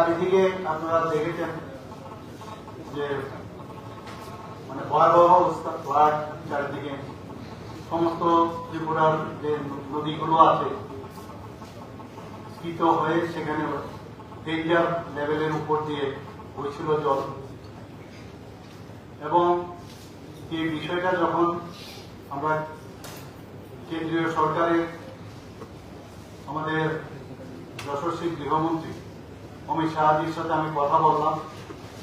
চারিদিকে আপনারা দেখেছেন যে মানে ভয়াবহ অবস্থা ফ্লাড চারিদিকে সমস্ত ত্রিপুরার যে নদীগুলো আছে, স্ফীত হয়ে সেখানে ডেঞ্জার লেভেলের উপর দিয়ে বইছিল জল। এবং এই বিষয়টা যখন আমরা কেন্দ্রীয় সরকারের আমাদের যশস্বী গৃহমন্ত্রী অমিত শাহজির সাথে আমি কথা বললাম।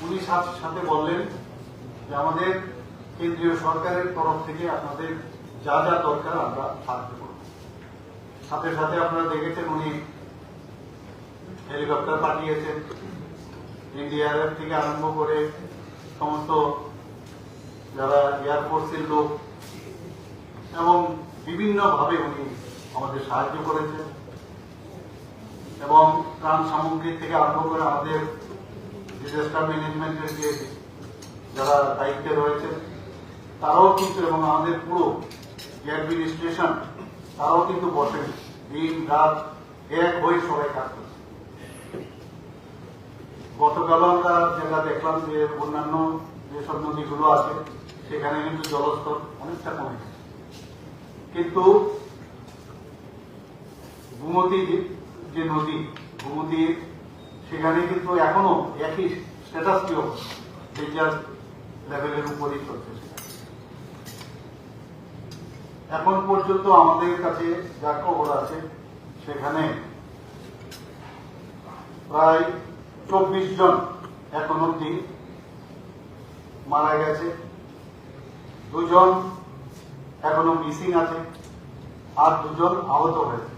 উনি সাথে বললেন যে আমাদের কেন্দ্রীয় সরকারের তরফ থেকে আপনাদের যা যা দরকার আমরা সাহায্য করব সাথে সাথে আপনারা দেখেছেন উনি হেলিকপ্টার পাঠিয়েছেন এনডিআরএফ থেকে আরম্ভ করে সমস্ত যারা এয়ারফোর্সের লোক এবং বিভিন্নভাবে উনি আমাদের সাহায্য করেছেন। এবং ত্রাণ সামগ্রী থেকে আরম্ভ করে আমাদের ডিজাস্টার ম্যানেজমেন্টের যে যারা দায়িত্বে রয়েছেন তারাও কিন্তু এবং আমাদের পুরো যে অ্যাডমিনিস্ট্রেশন তারাও কিন্তু বসেন। দিন, রাত এক হয়ে সবাই কাজ করছে। গতকাল আমরা যেটা দেখলাম যে অন্যান্য যেসব নদীগুলো আছে, সেখানে কিন্তু জলস্তর অনেকটা কমে গেছে। কিন্তু গুমতি যে- নদী গুমতির সেখানে কিন্তু এখনও একই স্ট্যাটাস কি ডেঞ্জার লেভেলের উপরই চলছে এখন পর্যন্ত আমাদের কাছে যা খবর আছে, সেখানে প্রায় চব্বিশ জন এখন অব্দি মারা গেছে। দুজন এখনও মিসিং আছে, আর দুজন আহত হয়েছে।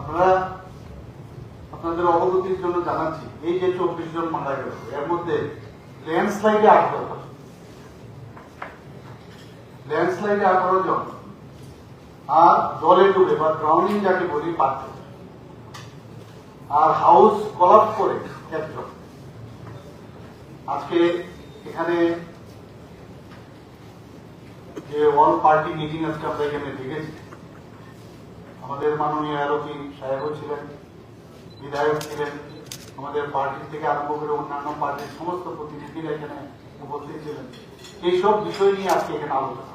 আপনারা আপনাদের অবগতির জন্য জানাচ্ছি, এই যে চব্বিশ জন মারা গেল এর মধ্যে ল্যান্ডস্লাইডে আঠারো জন। ল্যান্ডস্লাইডে আঠারো জন, আর জলে ডুবে বা ড্রাউনিং যাকে বলি পাঁচ আর হাউস কলাপ করে একজন। আজকে এখানে যে অল পার্টি মিটিং আজকে আমরা এখানে দেখেছি। আমাদের মাননীয় আরোপী সাহেবও ছিলেন, বিধায়ক ছিলেন। আমাদের পার্টি থেকে আরম্ভ করে অন্যান্য পার্টির সমস্ত প্রতিনিধিরা এখানে উপস্থিত ছিলেন। এইসব বিষয় নিয়ে আজকে এখানে আলোচনা।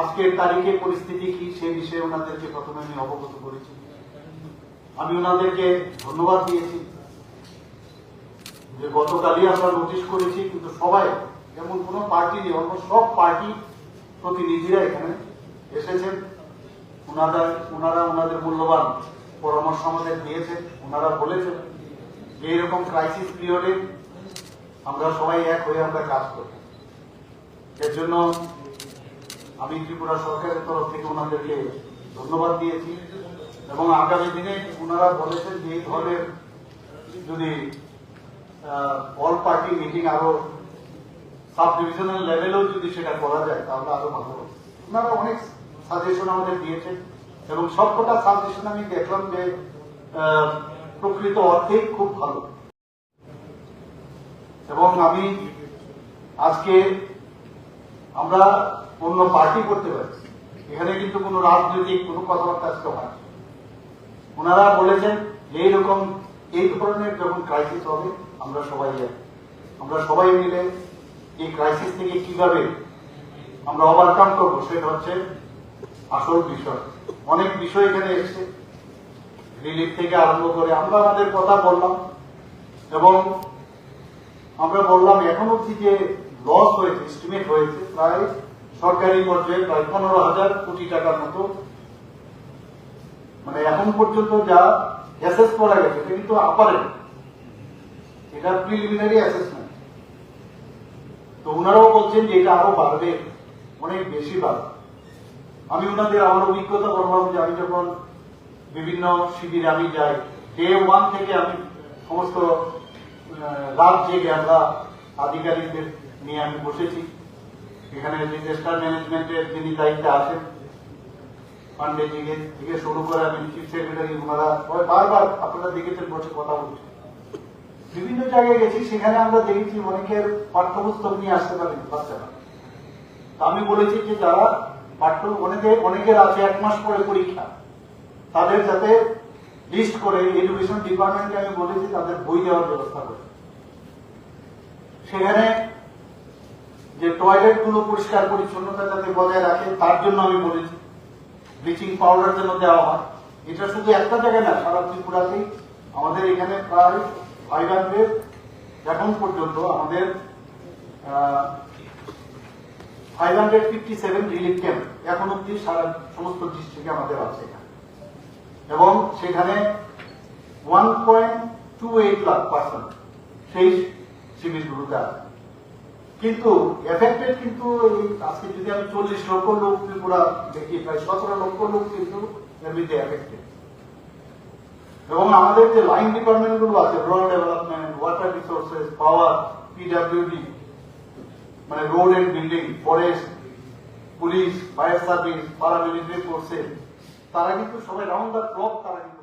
আজকের তারিখে পরিস্থিতি কি সে বিষয়ে ওনাদেরকে প্রথমে আমি অবগত করেছি। আমি ওনাদেরকে ধন্যবাদ দিয়েছি যে গতকালই আমরা নোটিশ করেছি, কিন্তু সবাই, যেমন কোন পার্টি নেই, অন্য সব পার্টি প্রতিনিধিরা এখানে এসেছেন। ওনারা ওনারা ওনাদের মূল্যবান পরামর্শ আমাদের দিয়েছেন ওনারা বলেছেন যে এরকম ক্রাইসিস পিরিয়ডে আমরা সবাই এক হয়ে আমরা কাজ করি এর জন্য আমি ত্রিপুরা সরকারের তরফ থেকে ওনাদেরকে ধন্যবাদ দিয়েছি এবং আগামী দিনে ওনারা বলেছেন যে এই ধরনের যদি অল পার্টি মিটিং আরও সাব ডিভিশনাল লেভেলেও যদি সেটা করা যায়, তাহলে আরও ভালো হবে। ওনারা অনেক সাজেশন আমাদের দিয়েছেন এবং সবকটা সাজেশন আমি দেখলাম যে প্রকৃত অর্থে খুব ভালো। এবং আমি আজকে আমরা অন্য পার্টি করতে পারি। এখানে কিন্তু কোনো রাজনৈতিক, কোনো কথাবার্তা আজকে হয় ওনারা বলেছেন যে এইরকম এই ধরনের যখন ক্রাইসিস হবে, আমরা সবাই। আমরা সবাই মিলে এই ক্রাইসিস থেকে কীভাবে আমরা ওভারকাম করব, সেটা হচ্ছে আসল বিষয়। অনেক বিষয় এখানে এসছে। রিলিফ থেকে আরম্ভ করে আমরা আমাদের কথা বললাম এবং আমরা বললাম, এখন অব্দি যে লস হয়েছে এস্টিমেট হয়েছে, প্রায় সরকারি পর্যায়ে প্রায় পনেরো হাজার কোটি টাকার মতো। মানে এখন পর্যন্ত যা অ্যাসেস করা গেছে, এটা কিন্তু আপারেন্ট এটা প্রিলিমিনারি অ্যাসেসমেন্ট তো ওনারাও বলছেন যে এটা আরও বাড়বে, অনেক বেশি বাড়বে। আমি ওনাদের আমার অভিজ্ঞতা বললাম যে আমি যখন বিভিন্ন শিবিরে আমি যাই ডে ওয়ান থেকে আমি সমস্ত রাত জেগে আমরা আধিকারিকদের নিয়ে আমি বসেছি। এখানে ডিজাস্টার ম্যানেজমেন্টের যিনি দায়িত্বে আছেন পান্ডেজিকে থেকে শুরু করে আমি চিফ সেক্রেটারি ওনারা সবাই বারবার আপনারা দেখেছেন, বসে কথা বলছেন বিভিন্ন জায়গায় গেছি, সেখানে আমরা দেখেছি অনেকের পাঠ্যপুস্তক নিয়ে আসতে পারেন বাচ্চারা। আমি বলেছি যে যারা পাঠ্য অনেকে, অনেকের আছে এক মাস পরে পরীক্ষা। তাদের যাতে লিস্ট করে এডুকেশন ডিপার্টমেন্টকে আমি বলেছি, তাদের বই দেওয়ার ব্যবস্থা করে। সেখানে যে টয়লেট পরিষ্কার পরিচ্ছন্নতা যাতে বজায় রাখে, তার জন্য আমি বলেছি। ব্লিচিং পাউডার যেন দেওয়া হয়। এটা শুধু একটা জায়গায় না, সারা ত্রিপুরাতেই। আমাদের এখানে প্রায় ফাইভ হান্ড্রেড এখন পর্যন্ত আমাদের five hundred fifty seven relief camp এখন অব্দি সারা সমস্ত ডিস্ট্রিক্টে আমাদের আছে এবং সেখানে one point two eight lakh percent সেই শিবিরগুলোতে আছে। কিন্তু এফেক্টেড কিন্তু আজকে যদি আমি চল্লিশ লক্ষ লোক ত্রিপুরা দেখি, প্রায় সতেরো লক্ষ লোক কিন্তু এবং আমাদের যে লাইন ডিপার্টমেন্টগুলো আছে road development water resources power PWD মানে road and building forest police fire service paramilitary forces তারা কিন্তু সবাই রাউন্ড দ্য ক্লক তারা কিন্তু